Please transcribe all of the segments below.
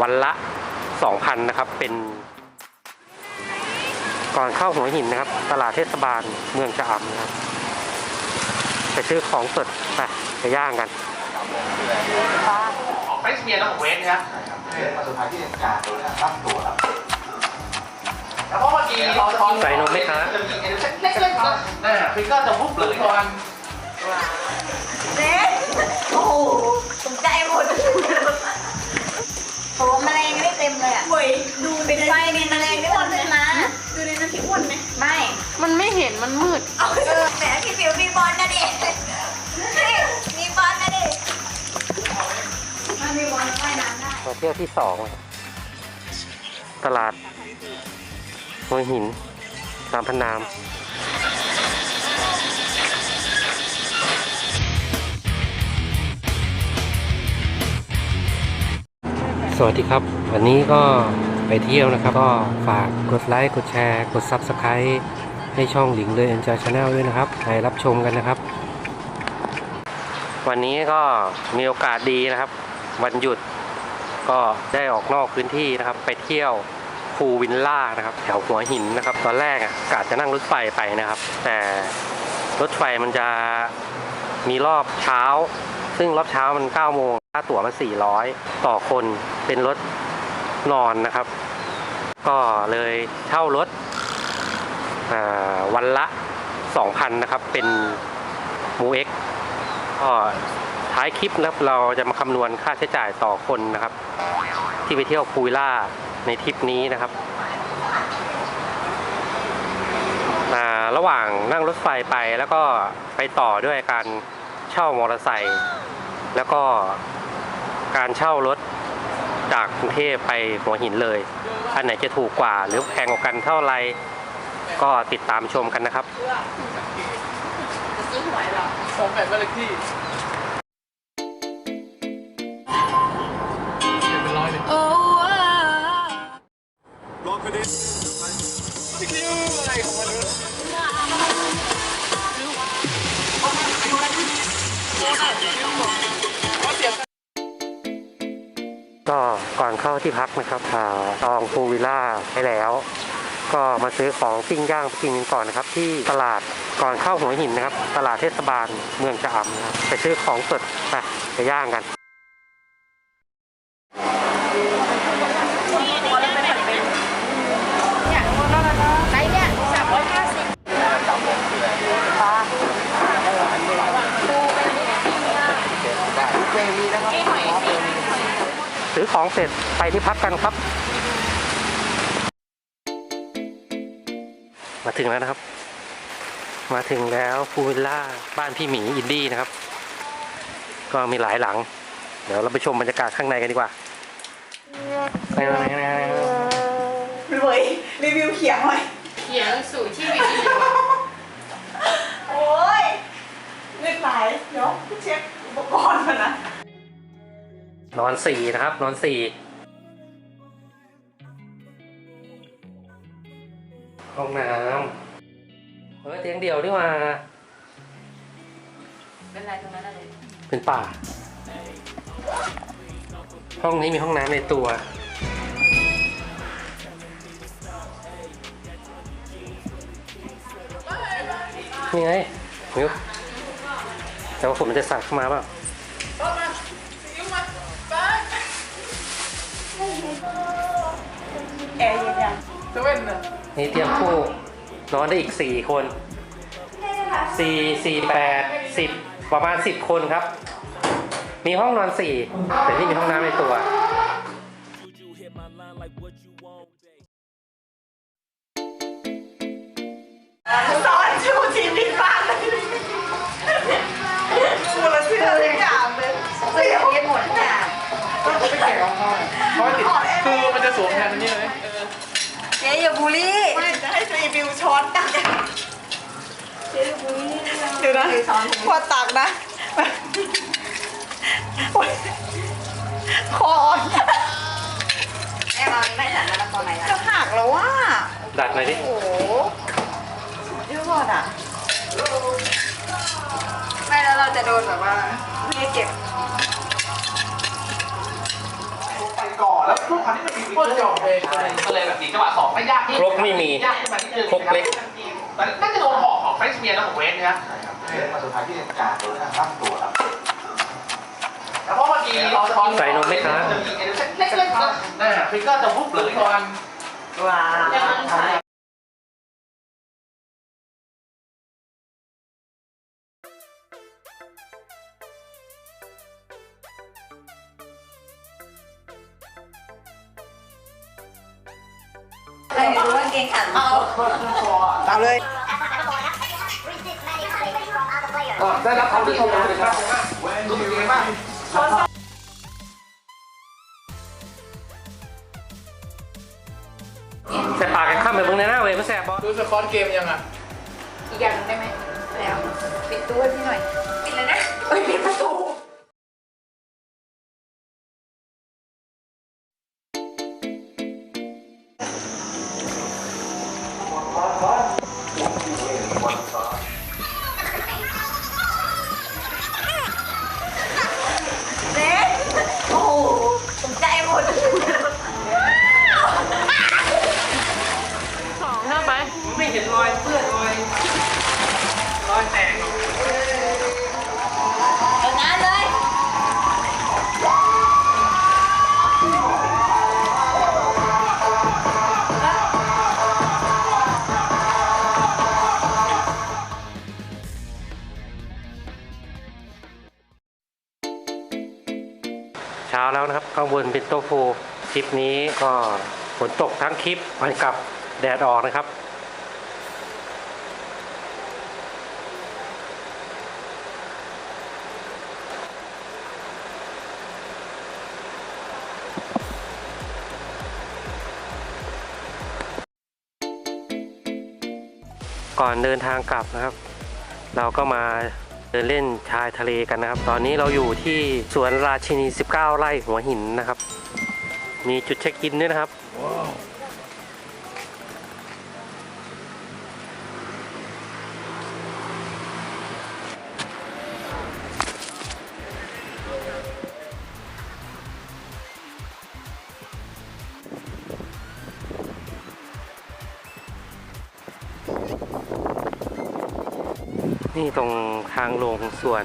วันละ 2,000นะครับเป็น ก่อนเข้าหัวหินนะครับ ตลาดเทศบาลเมืองชะอำนะครับไปซื้อของสดไปไปย่างกันเฟสเมียต้องเวทนะครับมาสุดท้ายที่การตั้งตัวครับแล้วเพราะเมื่อกี้เราจะใส่นมไหมคะเล็กๆนะฟิกเกอร์จะปุ๊บเลยก่อนเด็กโอ้โหตกใจหมด ดูเป็นไฟมีแมลงไม่หมดเลยนะดูในน้ำพริกอ้วนไหมไม่มันไม่เห็นมันมืดเอาเออแหมพี่ฟิวมีบอลนะดินี่มีบอลนะดิมันมีบอลว่ายน้ำได้มาเที่ยวที่สองนะครับตลาดหัวหินตามพนามสวัสดีครับ วันนี้ก็ไปเที่ยวนะครับ ก็ฝากกดไลค์ กดแชร์ กด Subscribe ให้ช่องหลิงเลย Enjoy Channel ด้วยนะครับไปรับชมกันนะครับ วันนี้ก็มีโอกาสดีนะครับ วันหยุดก็ได้ออกนอกพื้นที่นะครับ ไปเที่ยวภูวินล่านะครับ แถวหัวหินนะครับ ตอนแรกอะกะจะนั่งรถไฟไปนะครับ แต่รถไฟมันจะมีรอบเช้า ซึ่งรอบเช้ามัน9โมงค่าตั๋วมัน400 ต่อคนเป็นรถ นอนนะครับ ก็เลยเช่ารถวันละ 2,000นะครับ เป็นมูเอ็กก็ท้ายคลิปนะครับเราจะมาคำนวณค่าใช้จ่ายต่อคนนะครับ ที่ไปเที่ยวพูวิลล่าในทริปนี้นะครับระหว่างนั่งรถไฟไปแล้วก็ไปต่อด้วยการเช่ามอเตอร์ไซค์แล้วก็การเช่ารถ จากกรุงเทพไปหัวหินเลย อันไหนจะถูกกว่า หรือแพงกว่ากันเท่าไรก็ติดตามชมกันนะครับสองแปดบ้านเลขที่ ก่อนเข้าที่พักนะครับจองฟูวิลล่าไปแล้ว ก็มาซื้อของปิ้งย่างกินกันก่อนนะครับ ที่ตลาดก่อนเข้าหัวหินนะครับ ตลาดเทศบาลเมืองชะอำนะครับไปซื้อของสดไปไปย่างกัน ไซส์เนี่ยสามร้อยห้าสิบ ซื้อ ของเสร็จไปที่พักกันครับ มาถึงแล้วนะครับ มาถึงแล้วพูลวิลล่าบ้านพี่หมีอินดี้นะครับ ก็มีหลายหลัง เดี๋ยวเราไปชมบรรยากาศข้างในกันดีกว่าไปไหนไหนไหนรวยรีวิวเขียงหน่อยเขียงสู่ที่วิวโอ้ยเลือกไหลเดี๋ยวเช็คอุปกรณ์มันนะ นอนสี่นะครับ นอนสี่ห้องน้ำเฮ้ยเตียงเดียวนี่หว่าเป็นไรตรงนั้นอะไรเป็นป่า ห้องนี้มีห้องน้ำในตัว นี่ไงมิวแต่ว่าผมมันจะสั่งเข้ามาเปล่า แอร์เย็นยังเซเว่นน่ะนี่เตรียมคู่นอนได้อีกสี่คนสี่สี่แปดสิบประมาณสิบคนครับ มีห้องนอนสี่แต่นี่มีห้องน้ำในตัว สอนชูชีวิตบ้านเลยกูละเชื่อเลยอย่างเลยเสื้อเย็นหมดทุกอย่างก็เขาไม่แกะรองเท้าเขาไม่ติดคือมันจะสวมแทนอันนี้เลยเออเจ๊อย่าบูลลี่ ไม่จะให้รีวิวช้อนตักเจ๊อย่าบูลลี่เดี๋ยวนะพอตักนะโอ๊ยคออ่อนแม่เราไม่สั่นแล้วตอนไหนจะหักแล้วว่าดัดหน่อยดิ โอ้โหสุดยอดอะ ไม่แล้วเราจะโดนแบบว่าไม่ได้เก็บ ไปก่อนแล้วพวกคันนี้มันมีโคตรจอบเลยก็เลยแบบหนีจังหวะสองไม่ยากครกไม่มียากขึ้นมานิดนึงครกเล็กแต่น่าจะโดนห่อของเฟรนช์เมียร์นะของเวสนะครับใช่ครับเสียมาสุดท้ายที่การโดยตั้งตัวครับแล้วเพราะบางทีเราสปอนใส่นมไหมครับจะมีเล็กๆนะน่ะฟิกเกอร์จะวุบเลยว้าวอะไร รู้ว่าเกงขาเอาเอาเลย ได้รับคำชมเลยครับรู้สึกยังไงบ้างแต่ปากกันข้ามไปเบิ่งในหน้าเว้ยมันแสบบอดูสปอนเกมยังอะอีกอย่างหนึ่งได้ไหมแล้วปิดตู้ให้พี่หน่อย ปิดเลยนะเอ้ยปิดประตู เช้าแล้วนะครับ ข้างบนเป็นโต๊ะโฟคลิปนี้ก็ฝนตกทั้งคลิปมันกลับแดดออกนะครับก่อนเดินทางกลับนะครับ เราก็มา เดินเล่นชายทะเลกันนะครับ ตอนนี้เราอยู่ที่สวนราชินี 19 ไร่หัวหินนะครับ มีจุดเช็คอินด้วยนะครับ นี่ตรงทางลงสวน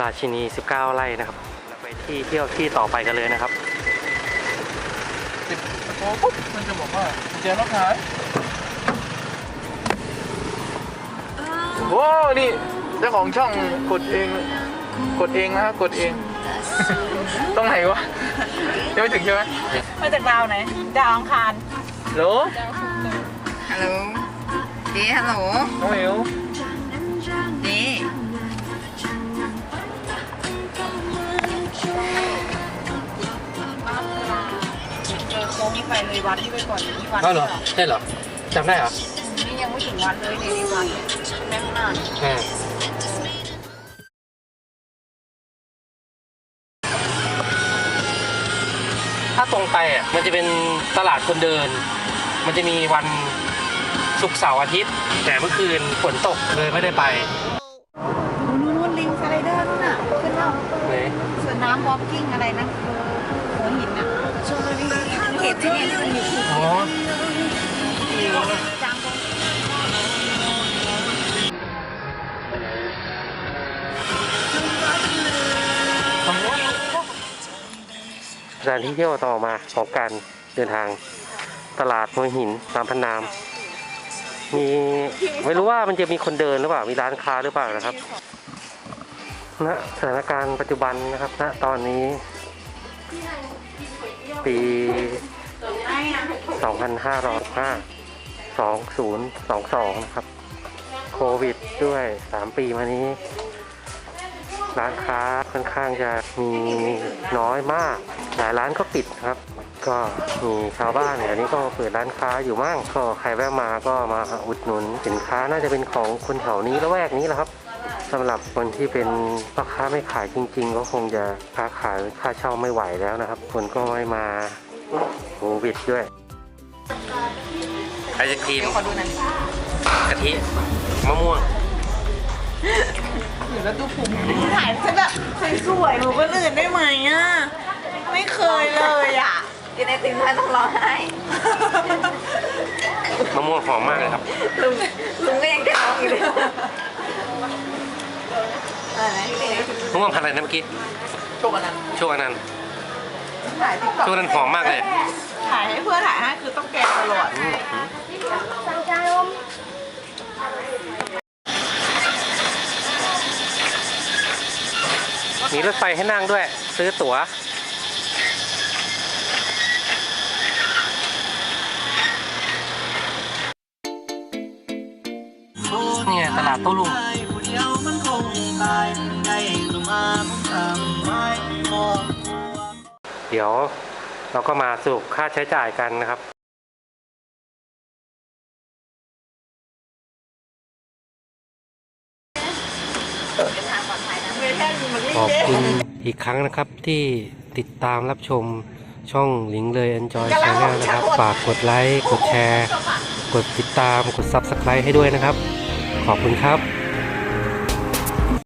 ราชินี 19 ไร่นะครับเราไปที่เที่ยวที่ต่อไปกันเลยนะครับโอ้ปุ๊บมันจะบอกว่ากุญแจรถหายโอ้นี่เจ้าของช่องกดเองกดเองนะกดเอง ตรงไหนวะยังไม่ถึงใช่ไหมมาจากดาวไหนดาวอังคารโหลฮัลโหลดีฮัลโหลน้องเห วัดที่ไปก่อนที่วัดก็เหรอได้เหรอจำได้เหรอนี่ยังไม่ถึงวัดเลยในในวัดแม่ข้างหน้าอ่าถ้าตรงไปอะมันจะเป็นตลาดคนเดิน มันจะมีวันศุกร์เสาร์อาทิตย์ แต่เมื่อคืนฝนตกเลยไม่ได้ไปนู่นนู่นลิงสไลเดอร์นู่นน่ะขึ้นแล้วเลยสวนน้ำวอล์กกิ้งอะไรนะหัวหินน่ะ เห็นที่นี่มันอยู่ที่อ๋อจังตรงสถานที่เที่ยวต่อมาของการเดินทางตลาดหัวหินตามพันนาม มีไม่รู้ว่ามันจะมีคนเดินหรือเปล่ามีร้านค้าหรือเปล่านะครับณสถานการณ์ปัจจุบันนะครับณตอนนี้ ปี 2505 2022 นะครับ โควิดด้วย 3 ปีมานี้ ร้านค้าค่อนข้างจะมีน้อยมาก หลายร้านก็ปิดครับ ก็มีชาวบ้านเนี่ยนี้ก็เปิดร้านค้าอยู่มั่งก็ใครแวะมาก็มาอุดหนุน สินค้าน่าจะเป็นของคนแถวนี้ละแวกนี้แหละครับสำหรับคนที่เป็นพ่อค้าไม่ขายจริง ๆ ก็คงจะค้าขายค่าเช่าไม่ไหวแล้วนะครับ คนก็ไม่มา โควิดด้วยไอศครีมขอดูหน่อยกะทิมะม่วงถ่ายฉันแบบสวยๆเหมือนคนอื่นได้ไหมอะ ไม่เคยเลยอะกินไอติมแล้วต้องร้องไห้มะม่วงหอมมากเลยครับ ลุงลุงก็ยังจะร้องอยู่เลยเออไหนพี่เล็กมะม่วงพันธุ์อะไรนะเมื่อกี้ โชคอันนั้นช่วงนั้น ถ่ายติ๊กต็อกช่วงนั้นหอมมากเลยถ่ายให้เพื่อนถ่ายให้คือต้องแกะตลอดมีรถไฟให้นั่งด้วย ซื้อตั๋วเนี่ยตลาดโต้ลุงเดี๋ยว เราก็มาสรุปค่าใช้จ่ายกันนะครับขอบคุณอีกครั้งนะครับที่ติดตามรับชมช่องหลิงเลย Enjoy Channel นะครับ ฝากกดไลค์ กดแชร์ กดติดตาม กด Subscribe ให้ด้วยนะครับ ขอบคุณครับ